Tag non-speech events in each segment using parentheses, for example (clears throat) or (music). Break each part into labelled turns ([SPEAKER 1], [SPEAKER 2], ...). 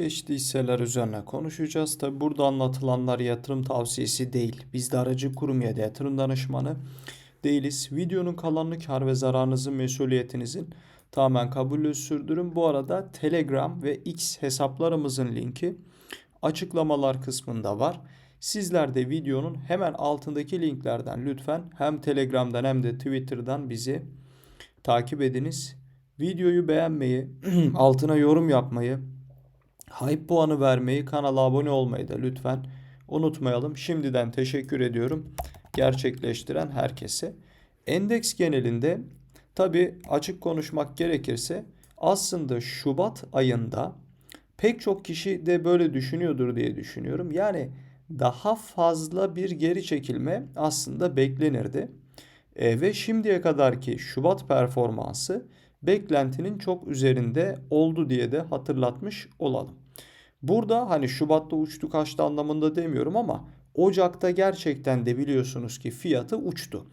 [SPEAKER 1] Çeşitli hisseler üzerine konuşacağız. Tabi burada anlatılanlar yatırım tavsiyesi değil. Biz de aracı kurum ya da yatırım danışmanı değiliz. Videonun kalanını kar ve zararınızın mesuliyetinizin tamamen kabulü sürdürün. Bu arada Telegram ve X hesaplarımızın linki açıklamalar kısmında var. Sizler de videonun hemen altındaki linklerden lütfen hem Telegram'dan hem de Twitter'dan bizi takip ediniz. Videoyu beğenmeyi, (clears throat) altına yorum yapmayı, hype puanı vermeyi, kanala abone olmayı da lütfen unutmayalım. Şimdiden teşekkür ediyorum gerçekleştiren herkese. Endeks genelinde tabi açık konuşmak gerekirse aslında Şubat ayında pek çok kişi de böyle düşünüyordur diye düşünüyorum. Yani daha fazla bir geri çekilme aslında beklenirdi. E, ve şimdiye kadarki Şubat performansı beklentinin çok üzerinde oldu diye de hatırlatmış olalım. Burada hani Şubat'ta uçtu kaçtı anlamında demiyorum ama Ocak'ta gerçekten de biliyorsunuz ki fiyatı uçtu.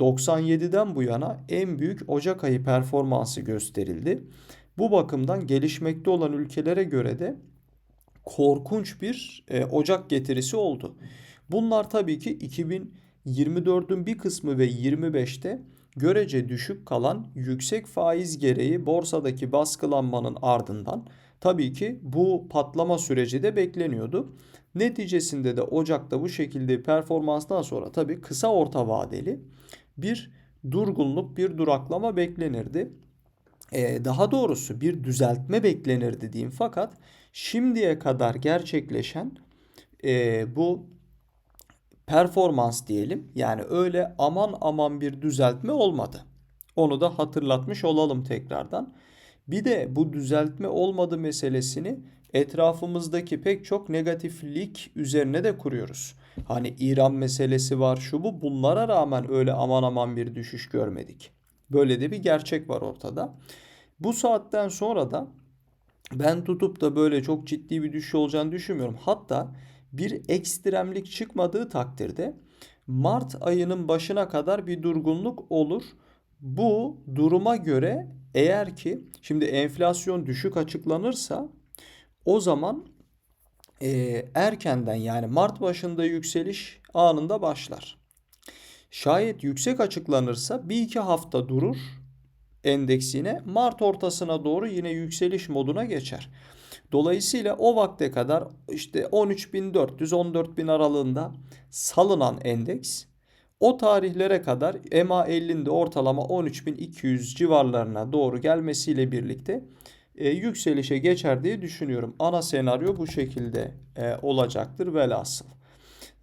[SPEAKER 1] 97'den bu yana en büyük Ocak ayı performansı gösterildi. Bu bakımdan gelişmekte olan ülkelere göre de korkunç bir e, Ocak getirisi oldu. Bunlar tabii ki 2024'ün bir kısmı ve 25'te görece düşük kalan yüksek faiz gereği borsadaki baskılanmanın ardından tabii ki bu patlama süreci de bekleniyordu. Neticesinde de Ocak'ta bu şekilde performanstan sonra tabii kısa orta vadeli bir durgunluk, bir duraklama beklenirdi. Ee, daha doğrusu bir düzeltme beklenirdi diyeyim fakat şimdiye kadar gerçekleşen e, bu performans diyelim. Yani öyle aman aman bir düzeltme olmadı. Onu da hatırlatmış olalım tekrardan. Bir de bu düzeltme olmadı meselesini etrafımızdaki pek çok negatiflik üzerine de kuruyoruz. Hani İran meselesi var şu bu bunlara rağmen öyle aman aman bir düşüş görmedik. Böyle de bir gerçek var ortada. Bu saatten sonra da ben tutup da böyle çok ciddi bir düşüş olacağını düşünmüyorum. Hatta bir ekstremlik çıkmadığı takdirde Mart ayının başına kadar bir durgunluk olur. Bu duruma göre eğer ki şimdi enflasyon düşük açıklanırsa o zaman e, erkenden yani Mart başında yükseliş anında başlar. Şayet yüksek açıklanırsa bir iki hafta durur endeksine Mart ortasına doğru yine yükseliş moduna geçer. Dolayısıyla o vakte kadar işte 13.400-14.000 aralığında salınan endeks o tarihlere kadar MA50'inde ortalama 13.200 civarlarına doğru gelmesiyle birlikte e, yükselişe geçer diye düşünüyorum. Ana senaryo bu şekilde e, olacaktır velhasıl.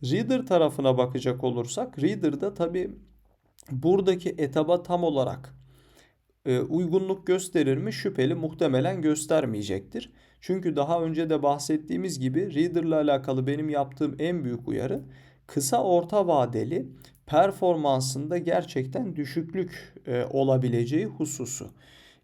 [SPEAKER 1] Reader tarafına bakacak olursak Reader'da tabi buradaki etaba tam olarak e, uygunluk gösterir mi şüpheli muhtemelen göstermeyecektir. Çünkü daha önce de bahsettiğimiz gibi Reader ile alakalı benim yaptığım en büyük uyarı kısa orta vadeli performansında gerçekten düşüklük e, olabileceği hususu.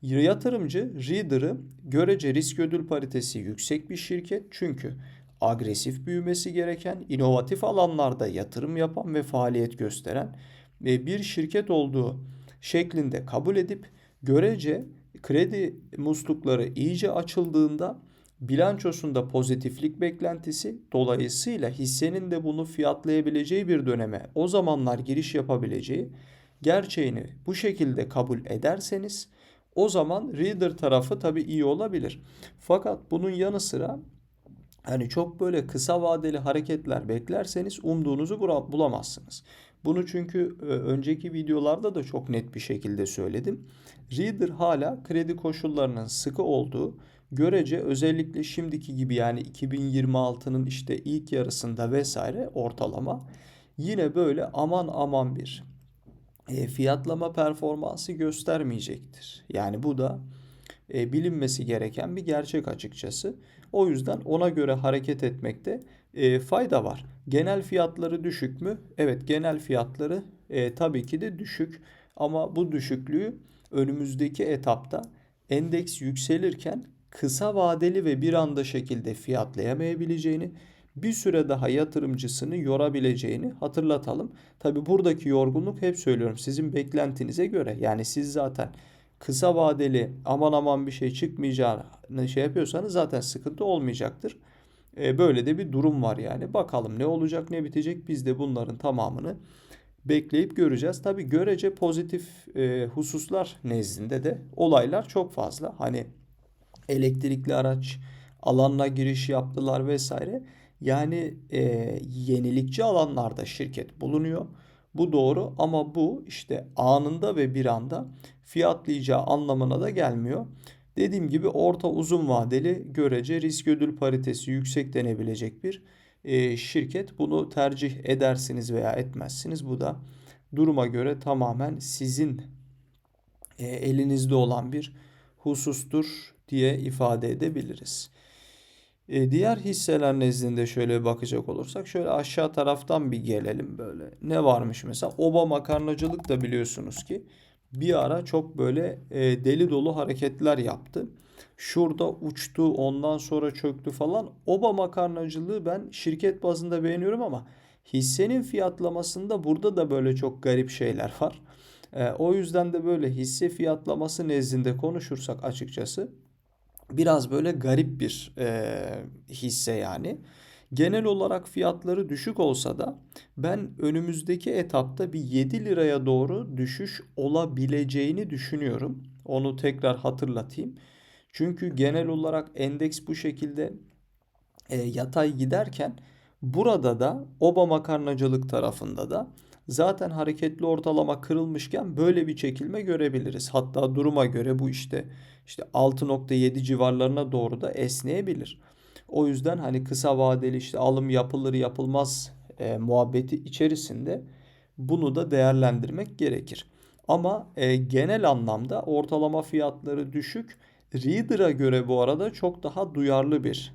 [SPEAKER 1] Yatırımcı Reader'ı görece risk ödül paritesi yüksek bir şirket çünkü agresif büyümesi gereken, inovatif alanlarda yatırım yapan ve faaliyet gösteren ve bir şirket olduğu şeklinde kabul edip görece kredi muslukları iyice açıldığında bilançosunda pozitiflik beklentisi dolayısıyla hissenin de bunu fiyatlayabileceği bir döneme o zamanlar giriş yapabileceği gerçeğini bu şekilde kabul ederseniz o zaman reader tarafı tabii iyi olabilir. Fakat bunun yanı sıra hani çok böyle kısa vadeli hareketler beklerseniz umduğunuzu bulamazsınız. Bunu çünkü e, önceki videolarda da çok net bir şekilde söyledim. Reader hala kredi koşullarının sıkı olduğu görece özellikle şimdiki gibi yani 2026'nın işte ilk yarısında vesaire ortalama yine böyle aman aman bir e, fiyatlama performansı göstermeyecektir. Yani bu da e, bilinmesi gereken bir gerçek açıkçası. O yüzden ona göre hareket etmekte e, fayda var. Genel fiyatları düşük mü? Evet genel fiyatları e, tabii ki de düşük. Ama bu düşüklüğü önümüzdeki etapta endeks yükselirken kısa vadeli ve bir anda şekilde fiyatlayamayabileceğini, bir süre daha yatırımcısını yorabileceğini hatırlatalım. Tabi buradaki yorgunluk hep söylüyorum sizin beklentinize göre. Yani siz zaten kısa vadeli aman aman bir şey çıkmayacağını şey yapıyorsanız zaten sıkıntı olmayacaktır. E, böyle de bir durum var yani. Bakalım ne olacak ne bitecek biz de bunların tamamını bekleyip göreceğiz. Tabi görece pozitif e, hususlar nezdinde de olaylar çok fazla. Hani elektrikli araç alanına giriş yaptılar vesaire. Yani e, yenilikçi alanlarda şirket bulunuyor. Bu doğru ama bu işte anında ve bir anda fiyatlayacağı anlamına da gelmiyor. Dediğim gibi orta uzun vadeli görece risk ödül paritesi yüksek denebilecek bir e, şirket. Bunu tercih edersiniz veya etmezsiniz. Bu da duruma göre tamamen sizin e, elinizde olan bir husustur diye ifade edebiliriz. E, diğer hisseler nezdinde şöyle bakacak olursak şöyle aşağı taraftan bir gelelim böyle. Ne varmış mesela? Oba makarnacılık da biliyorsunuz ki bir ara çok böyle e, deli dolu hareketler yaptı. Şurada uçtu ondan sonra çöktü falan. Oba makarnacılığı ben şirket bazında beğeniyorum ama hissenin fiyatlamasında burada da böyle çok garip şeyler var. E, o yüzden de böyle hisse fiyatlaması nezdinde konuşursak açıkçası biraz böyle garip bir e, hisse yani. Genel olarak fiyatları düşük olsa da ben önümüzdeki etapta bir 7 liraya doğru düşüş olabileceğini düşünüyorum. Onu tekrar hatırlatayım. Çünkü genel olarak endeks bu şekilde e, yatay giderken burada da oba makarnacılık tarafında da zaten hareketli ortalama kırılmışken böyle bir çekilme görebiliriz. Hatta duruma göre bu işte işte 6.7 civarlarına doğru da esneyebilir. O yüzden hani kısa vadeli işte alım yapılır yapılmaz e, muhabbeti içerisinde bunu da değerlendirmek gerekir. Ama e, genel anlamda ortalama fiyatları düşük. Reader'a göre bu arada çok daha duyarlı bir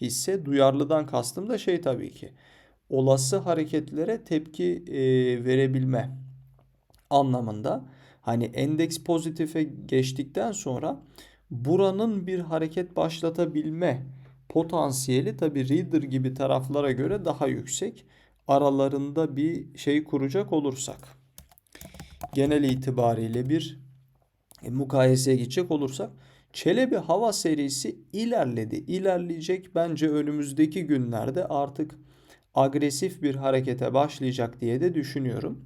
[SPEAKER 1] hisse. Duyarlıdan kastım da şey tabii ki olası hareketlere tepki e, verebilme anlamında. Hani endeks pozitife geçtikten sonra buranın bir hareket başlatabilme potansiyeli tabi Reader gibi taraflara göre daha yüksek. Aralarında bir şey kuracak olursak. Genel itibariyle bir e, mukayeseye gidecek olursak Çelebi hava serisi ilerledi. İlerleyecek bence önümüzdeki günlerde artık agresif bir harekete başlayacak diye de düşünüyorum.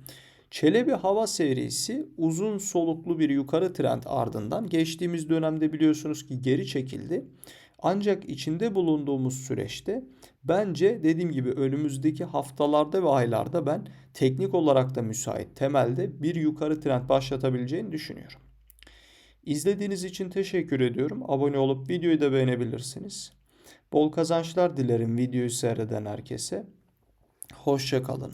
[SPEAKER 1] Çelebi hava serisi uzun soluklu bir yukarı trend ardından geçtiğimiz dönemde biliyorsunuz ki geri çekildi. Ancak içinde bulunduğumuz süreçte bence dediğim gibi önümüzdeki haftalarda ve aylarda ben teknik olarak da müsait temelde bir yukarı trend başlatabileceğini düşünüyorum. İzlediğiniz için teşekkür ediyorum. Abone olup videoyu da beğenebilirsiniz. Bol kazançlar dilerim videoyu seyreden herkese. Hoşçakalın.